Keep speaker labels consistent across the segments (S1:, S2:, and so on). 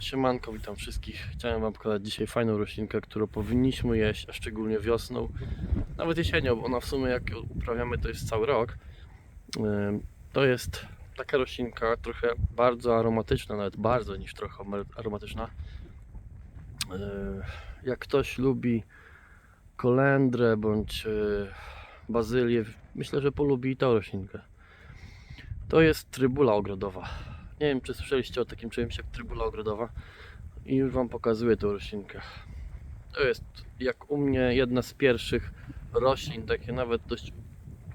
S1: Siemanko, witam wszystkich. Chciałem Wam pokazać dzisiaj fajną roślinkę, którą powinniśmy jeść, a szczególnie wiosną, nawet jesienią, bo ona w sumie jak ją uprawiamy to jest cały rok. To jest taka roślinka trochę bardzo aromatyczna, nawet bardzo niż trochę aromatyczna. Yy, Jak ktoś lubi kolendrę bądź yy, bazylię, myślę, że polubi i tą roślinkę. To jest trybula ogrodowa. Nie wiem, czy słyszeliście o takim czymś jak trybula ogrodowa. I już Wam pokazuję tą roślinkę. To jest, jak u mnie, jedna z pierwszych roślin, takie nawet dość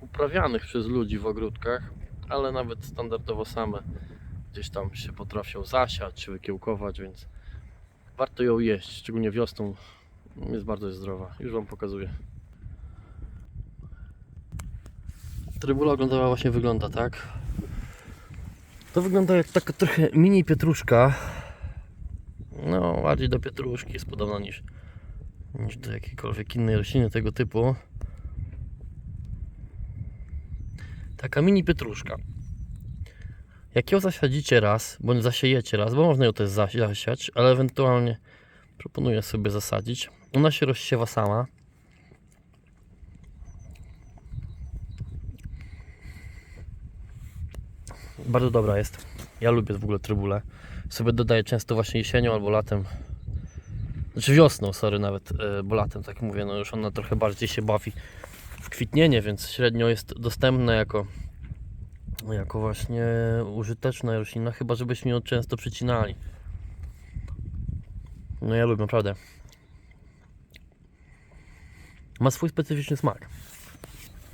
S1: uprawianych przez ludzi w ogródkach, ale nawet standardowo same gdzieś tam się potrafią zasiać czy wykiełkować, więc warto ją jeść, szczególnie wiosną. Jest bardzo zdrowa. Już Wam pokazuję. Trybula oglądała właśnie wygląda tak. To wygląda jak taka trochę mini pietruszka. No, bardziej do pietruszki jest podobna niż, niż do jakiejkolwiek innej rośliny tego typu. Taka mini pietruszka. Jak ją zasadzicie raz, bądź zasiejecie raz, bo można ją też zasi- zasiać, ale ewentualnie proponuję sobie zasadzić. Ona się rozsiewa sama. Bardzo dobra jest. Ja lubię w ogóle trybulę. Sobie dodaję często właśnie jesienią albo latem. Znaczy wiosną, sorry nawet, e, bo latem tak mówię, no już ona trochę bardziej się bawi w kwitnienie, więc średnio jest dostępna jako jako właśnie użyteczna roślina, chyba żebyśmy ją często przycinali. No ja lubię, naprawdę. Ma swój specyficzny smak.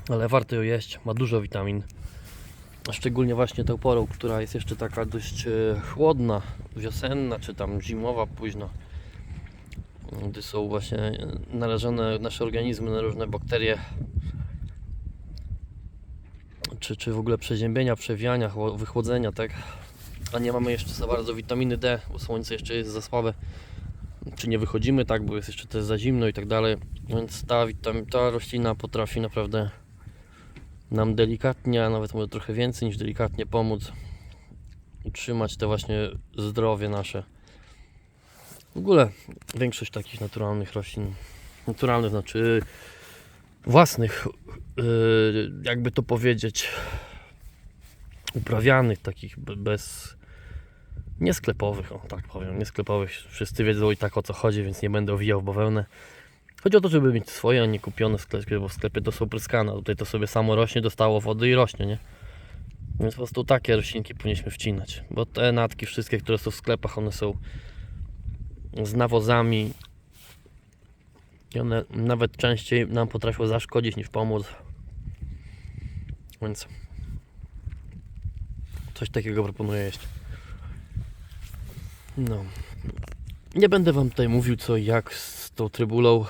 S1: Ale warto ją jeść, ma dużo witamin. Szczególnie właśnie tą porą, która jest jeszcze taka dość e, chłodna, wiosenna, czy tam zimowa późno. Gdy są właśnie e, narażone nasze organizmy na różne bakterie, czy, czy w ogóle przeziębienia, przewijania, chło- wychłodzenia, tak? A nie mamy jeszcze za bardzo witaminy D, bo słońce jeszcze jest za słabe. Czy nie wychodzimy, tak, bo jest jeszcze też za zimno i tak dalej. Więc ta, ta roślina potrafi naprawdę nam delikatnie, a nawet może trochę więcej niż delikatnie pomóc utrzymać te właśnie zdrowie nasze. W ogóle większość takich naturalnych roślin, naturalnych znaczy własnych, yy, jakby to powiedzieć, uprawianych, takich be- bez niesklepowych, o tak powiem, niesklepowych. Wszyscy wiedzą i tak o co chodzi, więc nie będę owijał w bawełnę. Chodzi o to, żeby mieć swoje, a nie kupione w sklepie, bo w sklepie to są pryskane. Tutaj to sobie samo rośnie, dostało wody i rośnie, nie? Więc po prostu takie roślinki powinniśmy wcinać. Bo te natki wszystkie, które są w sklepach, one są z nawozami. I one nawet częściej nam potrafią zaszkodzić niż pomóc. Więc coś takiego proponuję jeść. No. Nie będę wam tutaj mówił co jak z tą trybulą.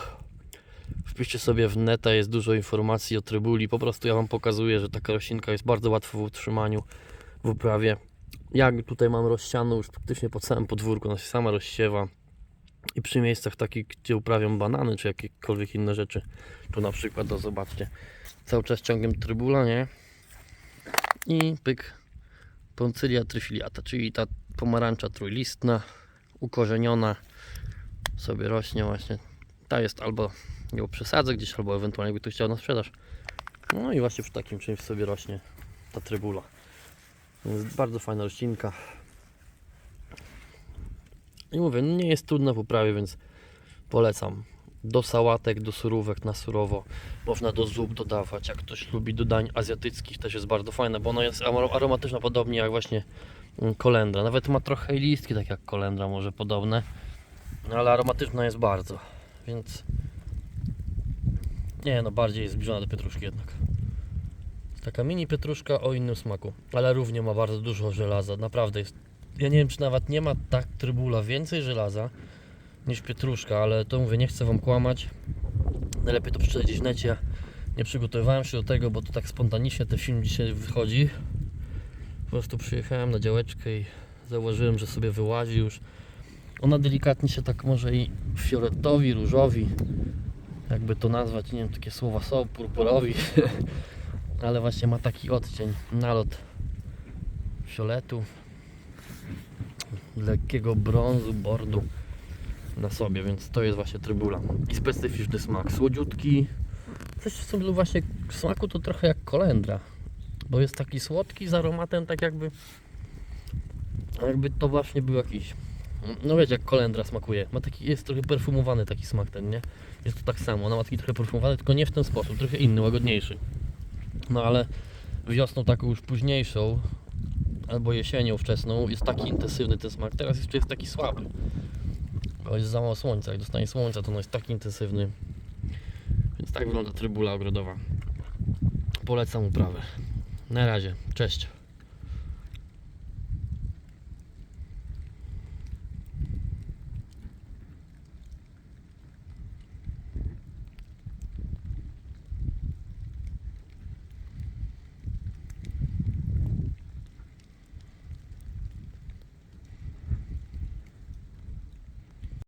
S1: Wpiszcie sobie w neta, jest dużo informacji o trybuli. Po prostu ja wam pokazuję, że taka roślinka jest bardzo łatwa w utrzymaniu, w uprawie. Jak tutaj mam rozsianą już praktycznie po całym podwórku, ona się sama rozsiewa. I przy miejscach takich, gdzie uprawiam banany czy jakiekolwiek inne rzeczy. Tu na przykład, to zobaczcie, cały czas ciągiem trybula, nie? I pyk, Poncylia tryfiliata, czyli ta pomarańcza trójlistna, ukorzeniona, sobie rośnie właśnie. Ta jest albo ją przesadzę gdzieś, albo ewentualnie by ktoś chciał na sprzedaż. No i właśnie przy takim czymś sobie rośnie ta trybula. Więc bardzo fajna roślinka. I mówię, no nie jest trudna w uprawie, więc polecam. Do sałatek, do surówek na surowo. Można do zup dodawać. Jak ktoś lubi do dań azjatyckich, też jest bardzo fajna, bo ona jest aro- aromatyczna podobnie jak właśnie mm, kolendra. Nawet ma trochę listki, tak jak kolendra, może podobne. Ale aromatyczna jest bardzo. Więc nie no, bardziej jest zbliżona do pietruszki jednak. Taka mini pietruszka o innym smaku, ale równie ma bardzo dużo żelaza. Naprawdę jest. Ja nie wiem, czy nawet nie ma tak trybula więcej żelaza niż pietruszka, ale to mówię, nie chcę wam kłamać. Najlepiej to przeczytać gdzieś w necie. Nie przygotowywałem się do tego, bo to tak spontanicznie ten film dzisiaj wychodzi. Po prostu przyjechałem na działeczkę i zauważyłem, że sobie wyłazi już. Ona delikatnie się tak może i fioletowi, różowi, jakby to nazwać, nie wiem, takie słowa są, purpurowi, ale właśnie ma taki odcień, nalot fioletu. lekkiego brązu, bordu na sobie, więc to jest właśnie trybula. I specyficzny smak, słodziutki. Coś w stylu właśnie smaku to trochę jak kolendra, bo jest taki słodki z aromatem, tak jakby jakby to właśnie był jakiś no wiecie jak kolendra smakuje, ma taki, jest trochę perfumowany taki smak ten, nie? Jest to tak samo, ona ma taki trochę perfumowany, tylko nie w ten sposób, trochę inny, łagodniejszy. No ale wiosną taką już późniejszą, albo jesienią wczesną jest taki intensywny ten smak, teraz jeszcze jest taki słaby. Bo jest za mało słońca, jak dostanie słońca to on jest taki intensywny. Więc tak wygląda trybula ogrodowa. Polecam uprawę. Na razie, cześć.